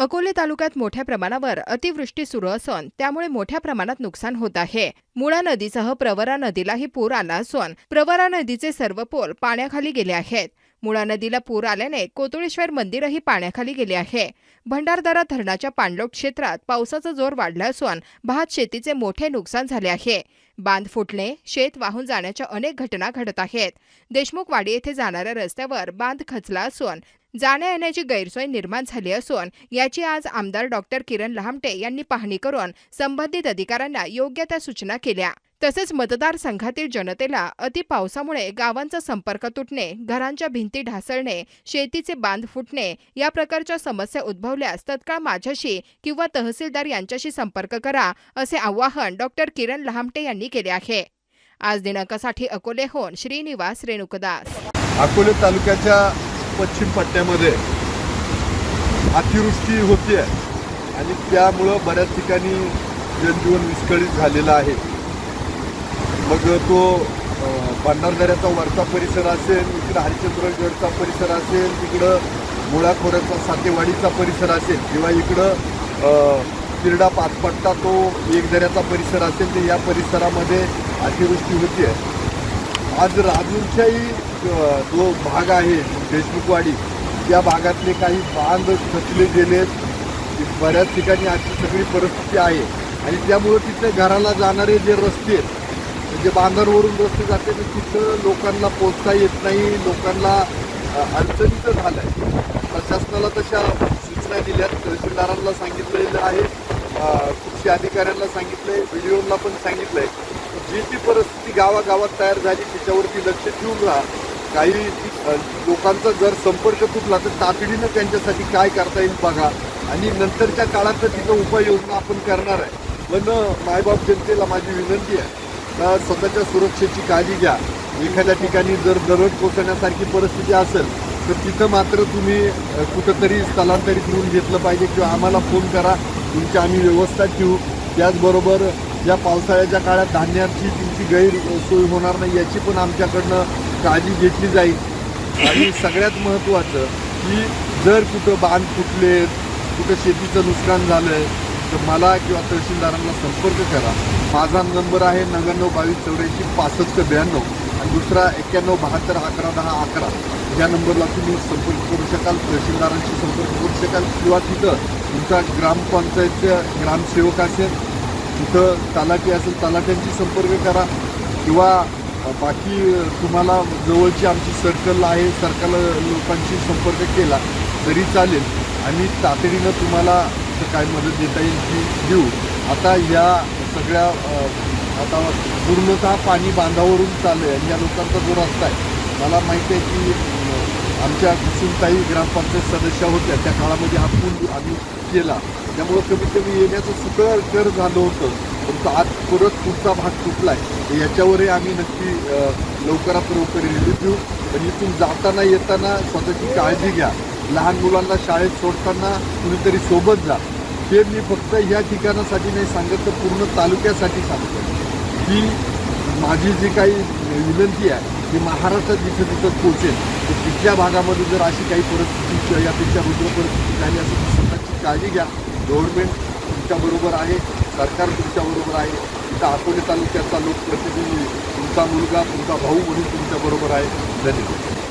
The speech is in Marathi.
अकोले तालुक्यात मोठ्या प्रमाणावर अतिवृष्टी सुरू असून त्यामुळे मोठ्या प्रमाणात नुकसान होत आहे. मुळा नदीसह प्रवरा नदीलाही पूर आला असून प्रवरा नदीचे सर्व पोल पाण्याखाली गेले आहेत. मुळा नदीला पूर आल्याने कोतुळेश्वर मंदिरही पाण्याखाली गेले आहे. भंडारदरा धरणाच्या पाणलोट क्षेत्रात पावसाचा जोर वाढला असून भात शेतीचे मोठे नुकसान झाले आहे. बांध फुटणे शेत वाहून जाण्याच्या अनेक घटना घडत आहेत. देशमुखवाडी येथे जाणाऱ्या रस्त्यावर बांध खचला असून जाण्या येण्याची गैरसोय निर्माण झाली असून याची आज आमदार डॉक्टर किरण लहामटे यांनी पाहणी करून संबंधित अधिकाऱ्यांना योग्य त्या सूचना केल्या. तसेच मतदारसंघातील जनतेला अति पावसामुळे गावांचा संपर्क तुटणे घरांच्या भिंती ढासळणे शेतीचे बांध फुटणे या प्रकारच्या समस्या उद्भवल्यास तत्काळ माझ्याशी किंवा तहसीलदार यांच्याशी संपर्क करा असे आवाहन डॉक्टर किरण लहामटे यांनी केले आहे. आज दिनांकासाठी अकोलेहून श्रीनिवास रेणुकदास. अकोले तालुक्याच्या पश्चिम पट्ट्यामध्ये अतिवृष्टी होती आहे आणि त्यामुळं बऱ्याच ठिकाणी जनजीवन विस्कळीत झालेलं आहे. मग तो भंडारदऱ्याचा वरचा परिसर असेल इकडं हरिश्चंद्रगडचा परिसर असेल तिकडं मुळाखोऱ्याचा सातेवाडीचा परिसर असेल किंवा इकडं तिरडा पाचपट्टा तो एकदऱ्याचा परिसर असेल तर या परिसरामध्ये अतिवृष्टी होती आहे आज राजूरच्याही जो भाग आहे देशमुखवाडी त्या भागातले काही बांध खचले गेलेत. बऱ्याच ठिकाणी अशी सगळी परिस्थिती आहे. आणि त्यामुळं तिथे घराला जाणारे जे रस्ते आहेत म्हणजे बांधांवरून रस्ते जाते तर तिथं लोकांना पोचता येत नाही लोकांना अडचणीचं झालं आहे प्रशासनाला तशा सूचना दिल्यात तहसीलदारांना सांगितलेलं आहे कृषी अधिकाऱ्यांना सांगितलं आहे व्हिडिओला पण सांगितलं आहे जी ती परिस्थिती गावागावात तयार झाली त्याच्यावरती लक्ष ठेवून राहा. काही लोकांचा जर संपर्क तुटला तर तातडीनं त्यांच्यासाठी काय करता येईल बघा. आणि नंतरच्या काळात तर तिथं उपाययोजना आपण करणार आहे. पण मायबाप जनतेला माझी विनंती आहे का स्वतःच्या सुरक्षेची काळजी घ्या. एखाद्या ठिकाणी जर दरड कोसळण्यासारखी परिस्थिती असेल तर तिथं मात्र तुम्ही कुठंतरी स्थलांतरित करून घेतलं पाहिजे किंवा आम्हाला फोन करा. तुमची आम्ही व्यवस्था ठेवू. त्याचबरोबर या पावसाळ्याच्या काळात धान्याची तुमची गैरसोय होणार नाही याची पण आमच्याकडनं काळजी घेतली जाईल. आणि सगळ्यात महत्त्वाचं की जर कुठं बांध फुटले कुठं शेतीचं नुकसान झालं तर मला किंवा तहसीलदारांना संपर्क करा. माझा नंबर आहे नव्याण्णव बावीस चौऱ्याऐंशी पासष्ट ब्याण्णव आणि दुसरा एक्क्याण्णव बहात्तर अकरा दहा अकरा. या नंबरला तुम्ही संपर्क करू शकाल तहसीलदारांशी संपर्क करू शकाल किंवा तिथं तुमचा ग्रामपंचायतचं ग्रामसेवक असेल तिथं तलाठी असेल तलाट्यांशी संपर्क करा. किंवा बाकी तुम्हाला जवळची आमची सर्कल आहे सर्कल लोकांशी संपर्क केला तरी चालेल. आणि तातडीनं तुम्हाला काय मदत देता येईल ती देऊ. आता या सगळ्या आता पूर्णतः पाणी बांधावरून चाललं आहे आणि या लोकांचा जो रस्ता आहे मला माहिती आहे की आमच्या आमच्या कुसुमताई ग्रामपंचायत सदस्या होत्या. त्या काळामध्ये हा पूल आम्ही केला त्यामुळं कमीत कमी येण्याचं सुकळ कर झालं होतं. परंतु आज परत पुढचा भाग तुटला आहे याच्यावरही आम्ही नक्की लवकरात लवकर रिलीफ देऊ. पण इथून जाताना येताना स्वतःची काळजी घ्या. लहान मुलांना शाळेत सोडताना कुणीतरी सोबत जा. हे मी फक्त या ठिकाणासाठी नाही सांगत तर पूर्ण तालुक्यासाठी सांगतो की माझी जी काही विनंती आहे ती महाराष्ट्रात जिथं तिथं पोचेल तर तिथल्या भागामध्ये जर अशी काही परिस्थिती यापेक्षा रुग्ण परिस्थिती झाली असेल तर स्वतःची काळजी घ्या. गव्हर्नमेंट तुमच्याबरोबर आहे सरकार तुमच्याबरोबर आहे. तिथं अकोले तालुक्याचा लोकप्रतिनिधी तुमचा मुलगा तुमचा भाऊ म्हणून तुमच्याबरोबर आहे. धन्यवाद.